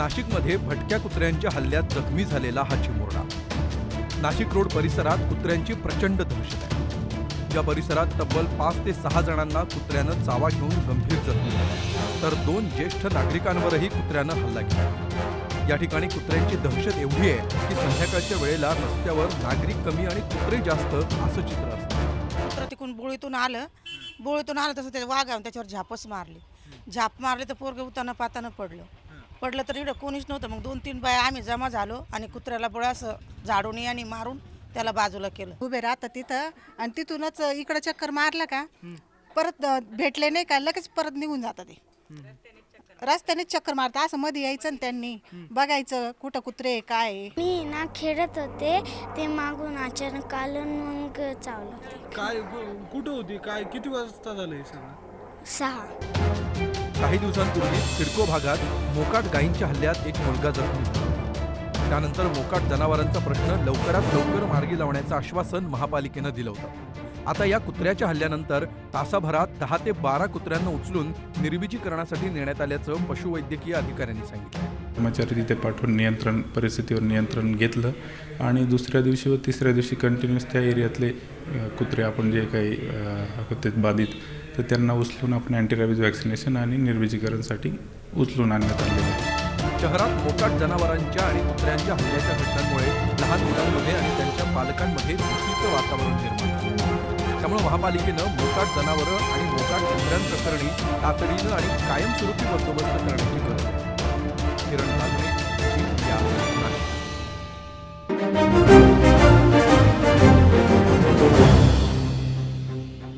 नाशिकमध्ये भटक्या कुत्र्यांच्या हल्ल्यात जखमी झालेला हा चिमुरडा. नाशिक रोड परिसरात कुत्र्यांची प्रचंड दहशत आहे. या परिसरात तब्बल पाच ते सहा जणांना कुत्र्यानं चावा घेऊन गंभीर जखमी तर दोन ज्येष्ठ नागरिकांवरही कुत्र्यानं हल्ला केला या ठिकाणी कुत्र्यांची दहशत एवढी आहे की संध्याकाळच्या वेळेला रस्त्यावर नागरिक कमी आणि कुत्रे जास्त असं चित्र असतं. तिकडून बोळीतून आलं बोळीतून आलं तसं ते वाघावून त्याच्यावर झापच मारली. झाप मारली तर पोरगे उताना पाताना पडलं. पडलं तर इकडं कोणीच नव्हतं. मग दोन तीन बाया आम्ही जमा झालो आणि कुत्र्याला बळ असं झाडून आणि मारून त्याला बाजूला केलं. उभे राहतात तिथं आणि तिथूनच इकडं चक्कर मारलं का परत भेटले नाही का लगेच परत निघून जातात ते. रस्त्याने चक्कर मारतात. असं मध्ये यायचं ना त्यांनी. बघायचं कुठं कुत्रे काय. मी ना खेळत होते ते मागून अचानक आलं मग चावलं. काय कुठं होती? काय किती वाजता झालं हे सगळं? सहा. काही दिवसांपूर्वी सिडको भागात मोकाट गायींच्या हल्ल्यात एक मुलगा जखमी झाला. त्यानंतर मोकाट जनावरांचा प्रश्न लवकरात लवकर मार्गी लावण्याचं आश्वासन महापालिकेनं दिलं होतं. आता या कुत्र्याच्या हल्ल्यानंतर तासाभरात दहा ते बारा कुत्र्यांना उचलून निर्विजीकरणासाठी नेण्यात आल्याचं पशुवैद्यकीय अधिकाऱ्यांनी सांगितलं. कर्मचारी तिथे पाठवून नियंत्रण परिस्थितीवर नियंत्रण घेतलं आणि दुसऱ्या दिवशी व तिसऱ्या दिवशी कंटिन्युअस त्या एरियातले कुत्रे आपण जे काही होते बाधित तर त्यांना उचलून आपण अँटीरॅबिज वॅक्सिनेशन आणि निर्विजीकरणसाठी उचलून आणण्यात आलेलं आहे. शहरात मोकाट जनावरांच्या आणि कुत्र्यांच्या हल्ल्याच्या घटनांमुळे लहान मुलांमध्ये आणि त्यांच्या पालकांमध्ये भीतीचं वातावरण निर्माण झालं. त्यामुळे महापालिकेनं मोकाट जनावरं आणि मोकाट कुत्र्यांप्रकरणी तातडीनं आणि कायमस्वरूपी बंदोबस्त करण्याची